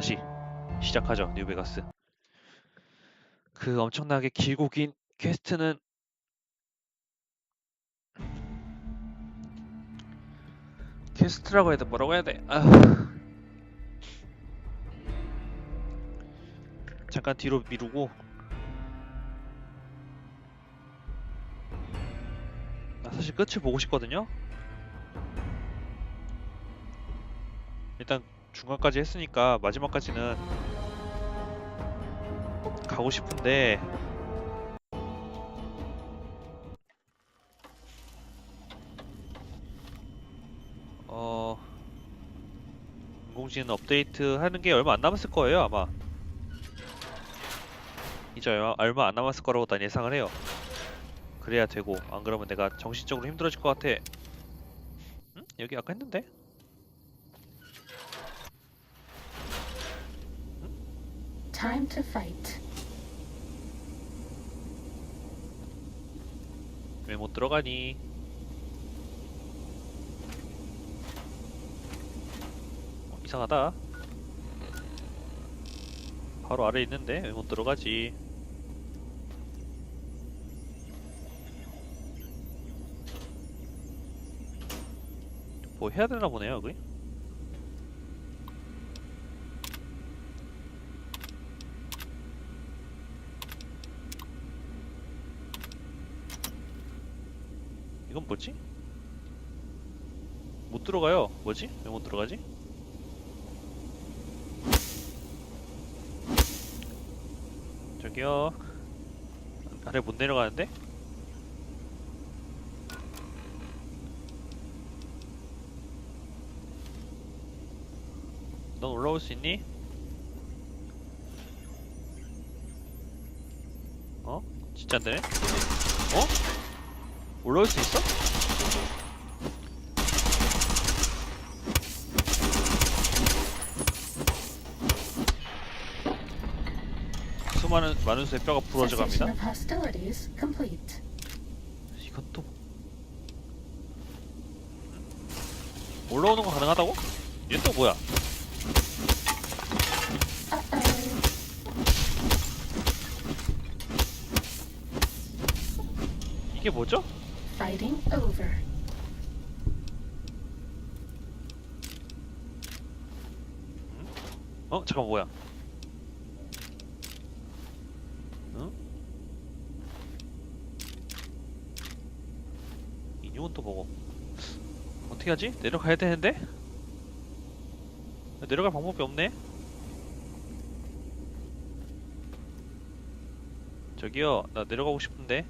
다시 시작하죠 뉴베가스. 그 엄청나게 길고 긴 퀘스트는 퀘스트라고 해야 돼? 뭐라고 해야 돼? 아... 잠깐 뒤로 미루고. 나 사실 끝을 보고 싶거든요. 일단 중간까지 했으니까 마지막까지는 가고 싶은데 어 인공지능 업데이트 하는 게 얼마 안 남았을 거예요 아마 이제 얼마- 안 남았을 거라고 난 예상을 해요 그래야 되고 안 그러면 내가 정신적으로 힘들어질 것 같아 응? 여기 아까 했는데? Time to fight. 왜 못 들어가니? 어, 이상하다. 바로 아래 있는데 왜 못 들어가지? 뭐 해야 되나 보네요, 여기. 이건 뭐지? 못 들어가요. 뭐지? 왜 못 들어가지? 저기요. 아래 못 내려가는데? 넌 올라올 수 있니? 어? 진짜 안 되네? 어? 올라올 수 있어? 수많은 많은 수의 뼈가 부러져 갑니다. 이건 또 올라오는 거 가능하다고? 얘 또 뭐야? 이게 뭐죠? Fighting over. 어 잠깐 뭐야? 응? 인용은 또 뭐고? 어떻게 하지? 내려가야 되는데? 내려갈 방법이 없네? 저기요, 나 내려가고 싶은데?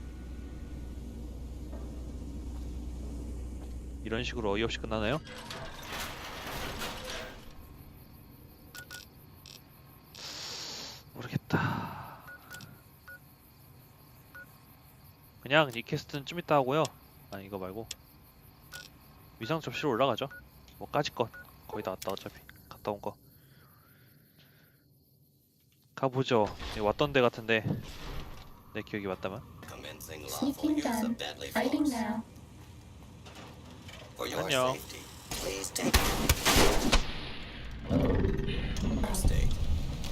이런 식으로 어이없이 끝나나요? 모르겠다. 그냥 이 캐스트는 좀 이따 하고요. 아 이거 말고 위상 접시로 올라가죠. 뭐 까짓 것 거의 다 왔다 어차피 갔다 온 거. 가보죠. 여기 왔던 데 같은데 내 기억이 맞다면. Commencing lawful Sneaking use done. of deadly Fighting force. now. For your 안녕. safety, please take state.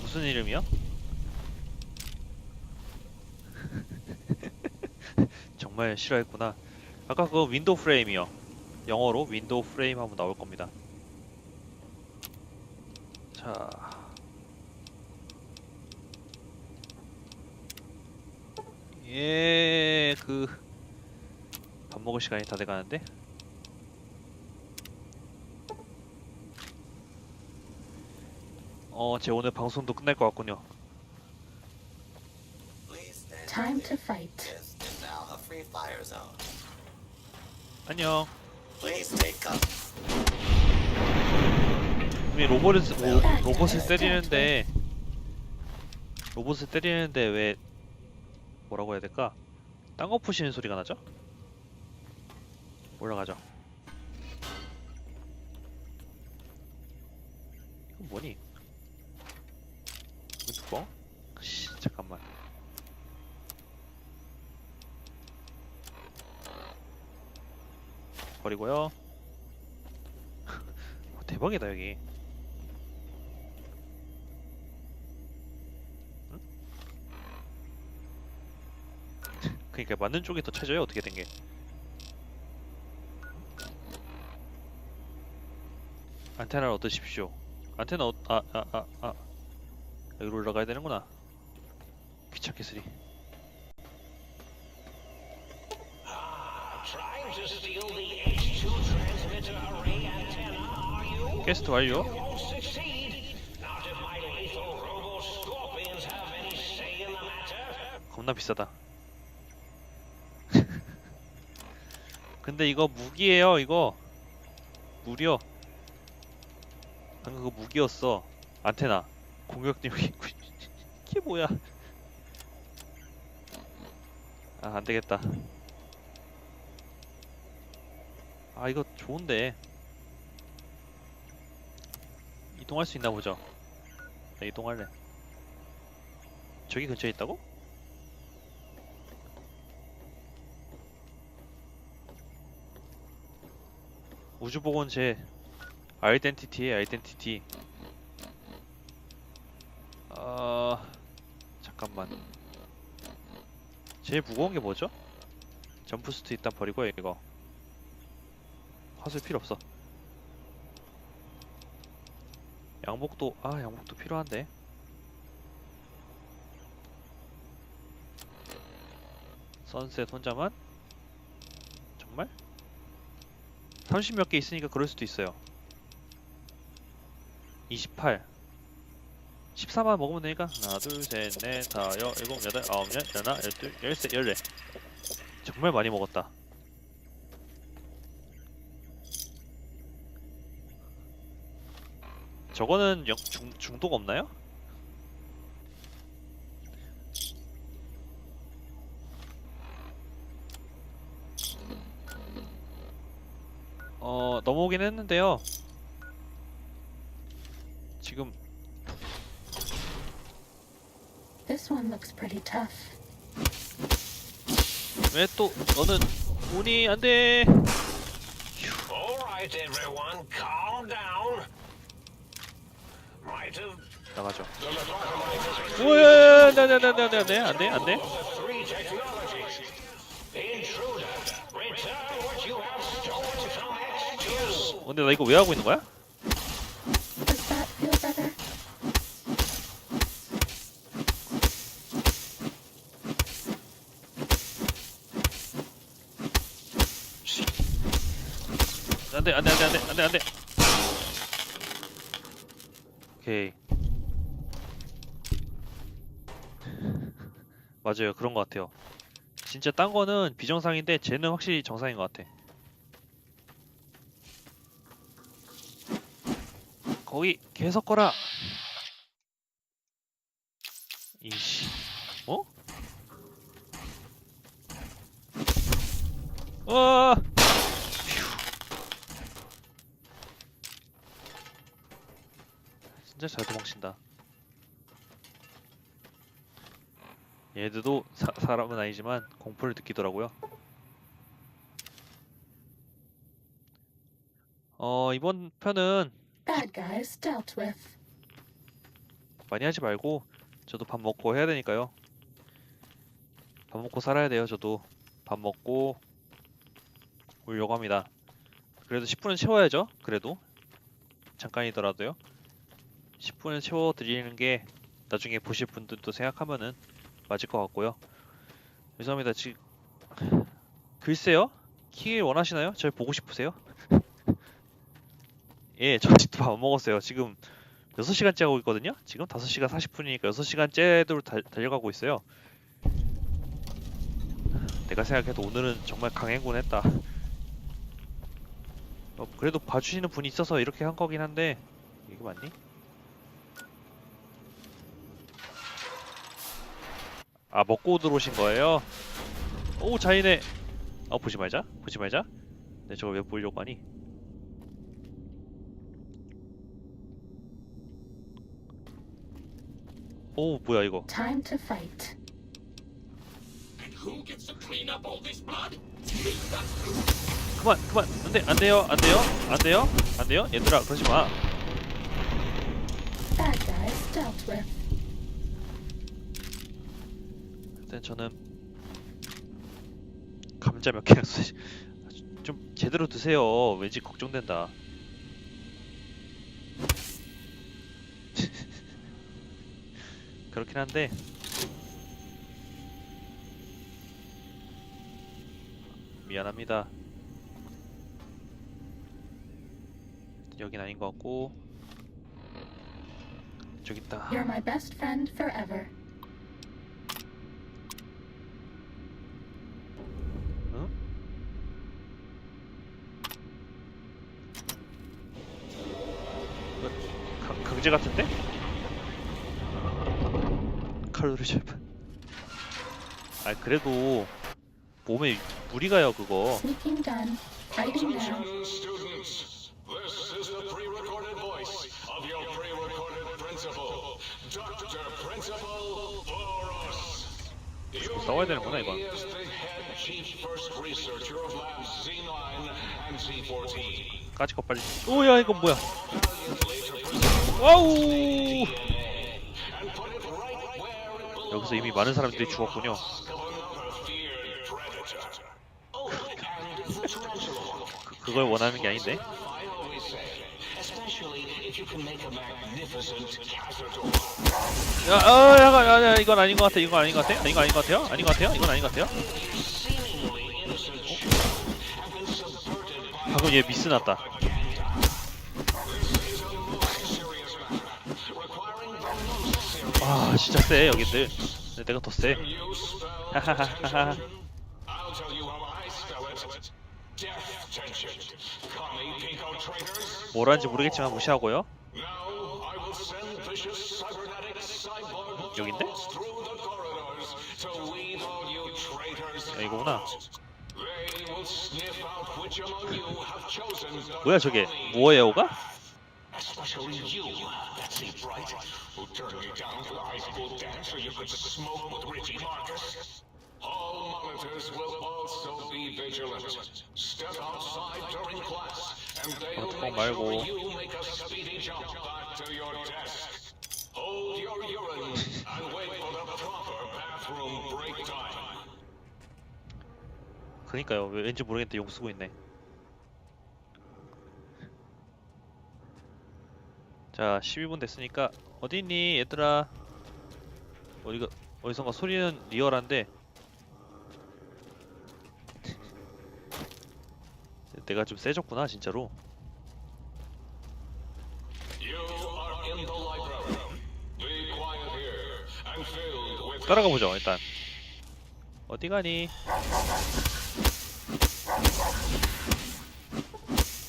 무슨 이름이요? 정말 싫어했구나. 아까 그거 윈도우 프레임이요. 영어로 윈도우 프레임 하면 나올 겁니다. 자. 예, 그, 밥 먹을 시간이 다 돼가는데? 어, 제 오늘 방송도 끝날 것 같군요. Time to fight. This is now a free fire zone. 안녕. Please take cover. 우리 로봇을 쓰- 로, 로봇을 때리는데 로봇을 때리는데 왜 뭐라고 해야 될까? 딴거 푸시는 소리가 나죠? 올라가죠. 이건 뭐니? 이거 뚜껑? 씨, 잠깐만. 버리고요. 어, 대박이다 여기. 응? 그니까 맞는 쪽이 더 찾아요 어떻게 된 게. 안테나를 얻으십시오. 안테나 얻... 아, 아, 아, 아. 여기로 올라가야 되는구나. 귀찮게 쓰리. Trying to steal the H2 transmitter array antenna, are you? 퀘스트 완료. 겁나 비싸다. 근데 이거 무기예요, 이거. 무려. 방금 그거 무기였어. 안테나. 공격력이 이게 뭐야? 아, 안 되겠다. 아, 이거 좋은데. 이동할 수 있나 보죠? 나 이동할래. 저기 근처에 있다고? 우주복원 제 아이덴티티의 아이덴티티 아 잠깐만 제일 무거운 게 뭐죠? 점프스트 일단 버리고요 이거 화술 필요 없어 양복도 아 양복도 필요한데 선셋 혼자만? 정말? 30 몇 개 있으니까 그럴 수도 있어요. 28. 14만 먹으면 되니까 하나, 둘, 셋, 넷, 다, 여, 일곱, 여덟, 아홉, 열, 열하나, 열둘, 열셋, 열넷. 정말 많이 먹었다. 저거는 영, 중, 중독 없나요? 어 넘어오긴 했는데요. 지금 This one looks pretty tough. 왜 또 너는 운이 안 돼? All right, everyone, calm down. Might have 나가죠. 안돼 안돼 안돼 안돼 안돼 안 돼. three technologies. Intruder, return what you have stolen from X2. 근데 나 이거 왜 하고 있는 거야? 안돼 안돼 안돼 안돼 안돼 안돼. 오케이. 맞아요 그런 것 같아요. 진짜 딴 거는 비정상인데 쟤는 확실히 정상인 것 같아. 거기 계속 거라. 이씨. 어? 와. 진짜 잘 도망친다. 얘들도 사, 사람은 아니지만 공포를 느끼더라고요. 어 이번 편은. 많이 하지 말고 저도 밥 먹고 해야 되니까요. 밥 먹고 살아야 돼요. 저도 밥 먹고 울려고 합니다. 그래도 10분은 채워야죠. 그래도 잠깐이더라도요. 10분은 채워 드리는 게 나중에 보실 분들도 생각하면은 맞을 것 같고요. 죄송합니다. 지금 글쎄요. 키 원하시나요? 절 보고 싶으세요? 예, 저 아직도 밥 안 먹었어요. 지금 6시간째 하고 있거든요? 지금 5시간 40분이니까 6시간째로 달려가고 있어요. 내가 생각해도 오늘은 정말 강행군 했다. 어, 그래도 봐주시는 분이 있어서 이렇게 한 거긴 한데 이게 맞니? 아 먹고 들어오신 거예요? 오 자이네. 어 보지 말자. 보지 말자. 내 저걸 왜 보려고 하니? 오 뭐야 이거? Time to fight. 그만 그만. 안돼 안돼요 안돼요 안돼요 안돼요? 얘들아 그러지 마. Bad guys dealt with. 일단 저는 감자 몇 개랑 소시 좀 제대로 드세요. 왠지 걱정된다. 그렇긴 한데 미안합니다. 여긴 아닌 것 같고 저기 있다. You're my best friend forever. 응? 이거 강, 강제 같은데? 칼로리 셰프. 아 그래도 몸에 무리 가요 그거. Sneaking done. Writing now. Attention, students. This is the pre-recorded voice of your pre-recorded principal, Dr. Principal Boros. You 싸워야 되는구나, 이건. me as the head chief first researcher of labs Z9 and Z14. 까짓 거 빨리. 오야 이거 뭐야? 와우. 여기서 이미 많은 사람들이 죽었군요. Oh. 그, 그걸 원하는 게 아닌데. 야, 아, 야, 야, 야, 이건 아닌 것 같아. 이건 아닌 것 같아. 이건 아닌 것 같아요. 아닌 것 같아요. 이건 아닌 것 같아요. By 방금 얘 미스 났다. 와, 진짜 세 여기들. 내가 더 spell 하하하하. 뭐라는지 모르겠지만 무시하고요. 여긴데? 야, 이거구나. 뭐야 저게? commie 뭐예요가? Who turned me down to the high school dance so you could smoke with Richie Marcus. All monitors will also be vigilant. Step outside during class, and they 뚜껑 make sure you make a speedy jump back to your desk. Hold your urine and wait for the proper bathroom break time. 그니까요. 왜- 왠지 모르겠는데 용 쓰고 있네. 자, 12분 됐으니까 어디 있니, 얘들아? 어디가 어디선가 소리는 리얼한데 내가 좀 세졌구나, 진짜로. 따라가 보죠, 일단. 어디 가니?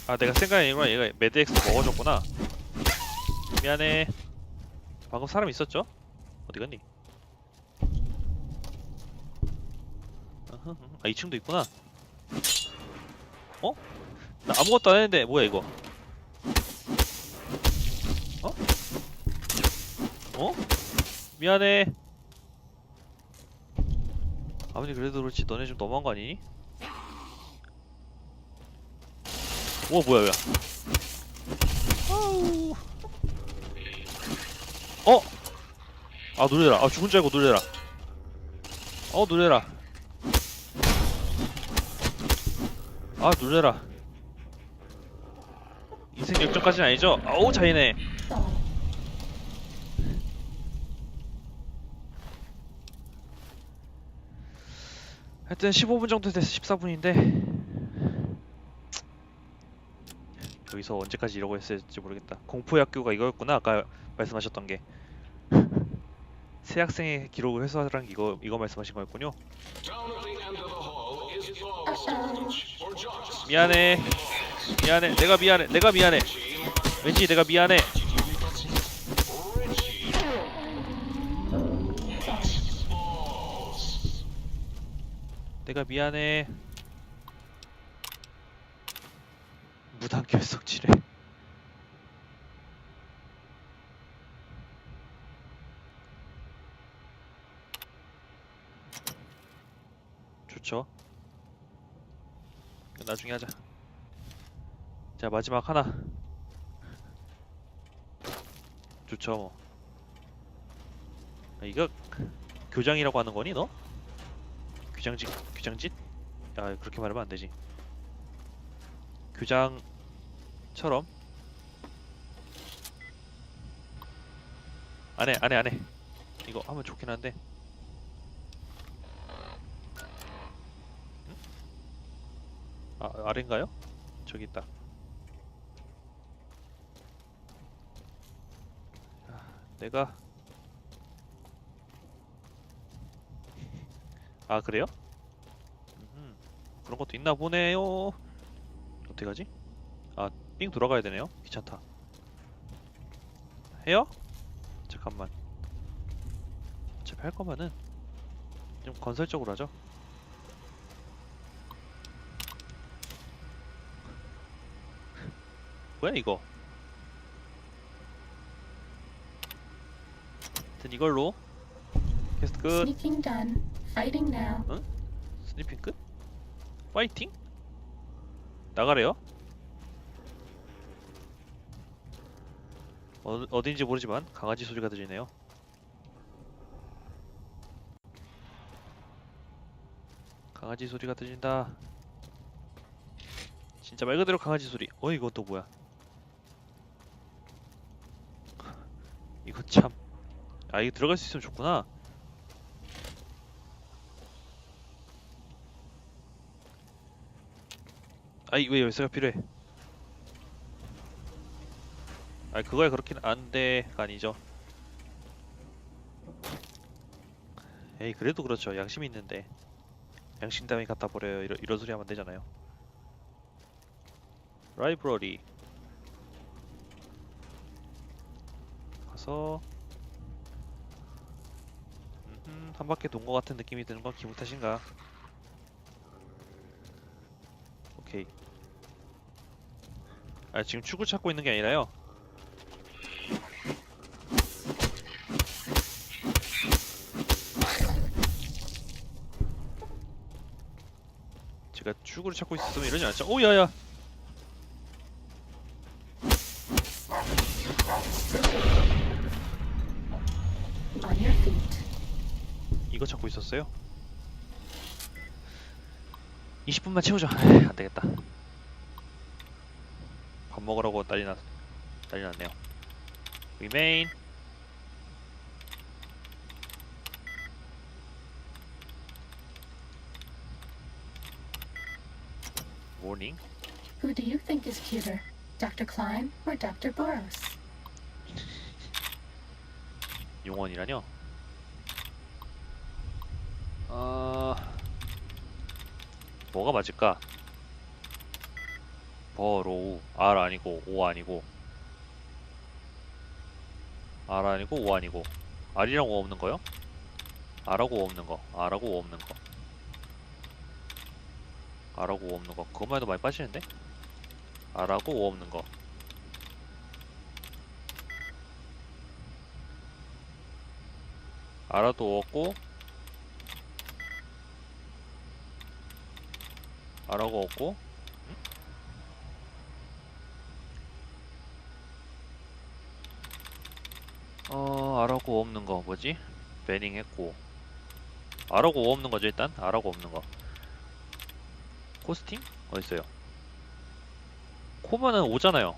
아, 내가 생각한 이거랑 얘가 매드엑스 먹어줬구나. 미안해. 방금 사람 있었죠? 어디 갔니? 아흐, 아, 2층도 있구나. 어? 나 아무것도 안 했는데 뭐야 이거? 어? 어? 미안해. 아무리 그래도 그렇지 너네 좀 너무한 거 아니니? 오 뭐야 뭐야 아우. 어? 아 놀래라 아 죽은 줄 알고 놀래라 어 놀래라 아 놀래라 인생 역전까지는 아니죠? 자이네 Thaw. 하여튼 15분 정도 돼서 14분인데 여기서 언제까지 이러고 있을지 모르겠다. 공포의 학교가 이거였구나 아까 말씀하셨던 게. 새 학생의 기록을 회수하라는 게 이거 이거 말씀하신 거였군요. 미안해. 미안해. 내가 미안해. 내가 미안해. 왠지 내가 미안해. 내가 미안해 무단 결석 치레 좋죠 나중에 하자 자 마지막 하나 좋죠 뭐 아, 이거 교장이라고 하는 거니 너? 규장짓 규장짓? 아 그렇게 말하면 안 되지. 교장처럼 안해 안해 안해. 이거 하면 좋긴 한데. 응? 아 아래인가요? 저기 있다. 아, 내가 아 그래요? 음, 그런 것도 있나 보네요. 어떻게 가지? 아, 삥 돌아가야 되네요. 귀찮다. 해요? 잠깐만. 어차피 할 거면은 좀 건설적으로 하죠. 뭐야 이거? 하여튼 이걸로 퀘스트 끝. Sneaking done. Fighting now. 스니핑 끝? 파이팅? 나가래요? 어, 어딘지 모르지만 강아지 소리가 들리네요. 강아지 소리가 들린다. 진짜 말 그대로 강아지 소리. 어 이건 또 뭐야? 이거 참. 아 이거 들어갈 수 있으면 좋구나. 아이 왜 열쇠가 필요해? 아 그거야 그렇긴 안돼가 아니죠. 에이 그래도 그렇죠 양심이 있는데 양심 따위 갖다 버려요 이런 이런 소리 하면 안 되잖아요. 라이브러리 가서 음흠, 한 바퀴 돈것 같은 느낌이 드는 건 기분 탓인가? 오케이. 아 지금 축을 찾고 있는 게 아니라요. 제가 축을 찾고 있었으면 이러지 않죠. 오 야야. 이거 찾고 있었어요. 20분만 채우자. 에이, 안 되겠다. 밥 먹으라고 난리 났 난리 났네요. Remain. Warning. Who do you think is cuter? Dr. Klein or Dr. Boros? 용원이라뇨? 어... 뭐가 맞을까? 버로우 R 아니고 O 아니고 R 아니고 O 아니고 R이랑 O 없는 거요? R하고 O 없는 거 R하고 O 없는 거 R하고 O 없는 거 그것만 해도 많이 빠지는데? R하고 O 없는 거 알아도 없고 알아고 없고 응? 어 알아고 없는 거 뭐지? 베닝 했고 알아고 없는 거죠 일단 알아고 없는 거 코스팅? 어딨어요? 코면은 오잖아요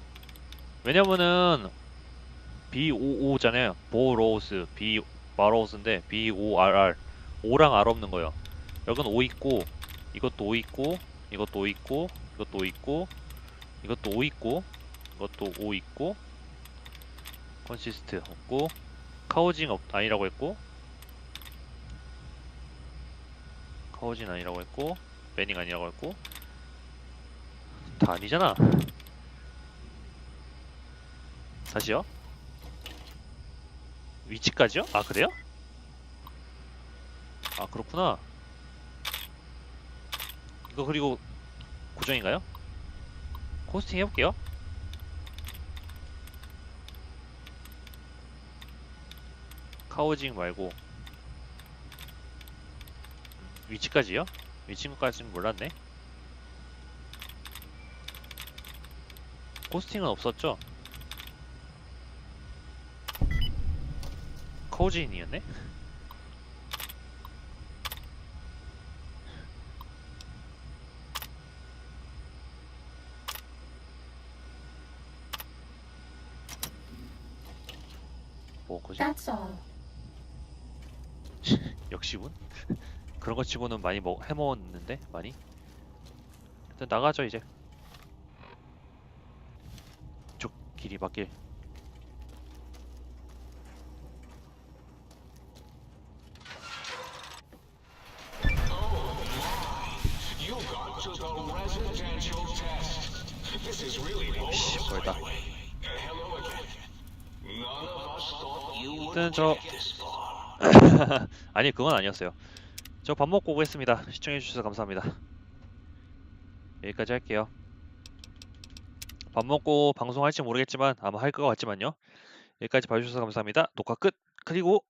왜냐면은 B55잖아요 보로스 B 바로우스인데 B O R 없는 거예요. 여긴 O 있고 이것도 O 있고 이것도 O 있고 이것도 O 있고 이것도 O 있고 이것도 O 있고 컨시스트 없고 카우징 없 아니라고 했고 카우징 아니라고 했고 매닝 아니라고 했고 다 아니잖아. 다시요. 위치까지요? 아 그래요? 아 그렇구나 이거 그리고 고정인가요? 코스팅 해볼게요 카우징 말고 위치까지요? 위치까지는 몰랐네 코스팅은 없었죠? 코진이었네? 먹은 거지? That's all. 역시군. 그런 거 치고는 많이 먹 해먹었는데 많이. 일단 나가죠 이제. 이쪽 길이 맞길. 일단 저. 아니 그건 아니었어요. 저 밥 먹고 오겠습니다. 시청해 주셔서 감사합니다. 여기까지 할게요. 밥 먹고 방송할지 모르겠지만 아마 할 것 같지만요. 여기까지 봐주셔서 감사합니다. 녹화 끝. 그리고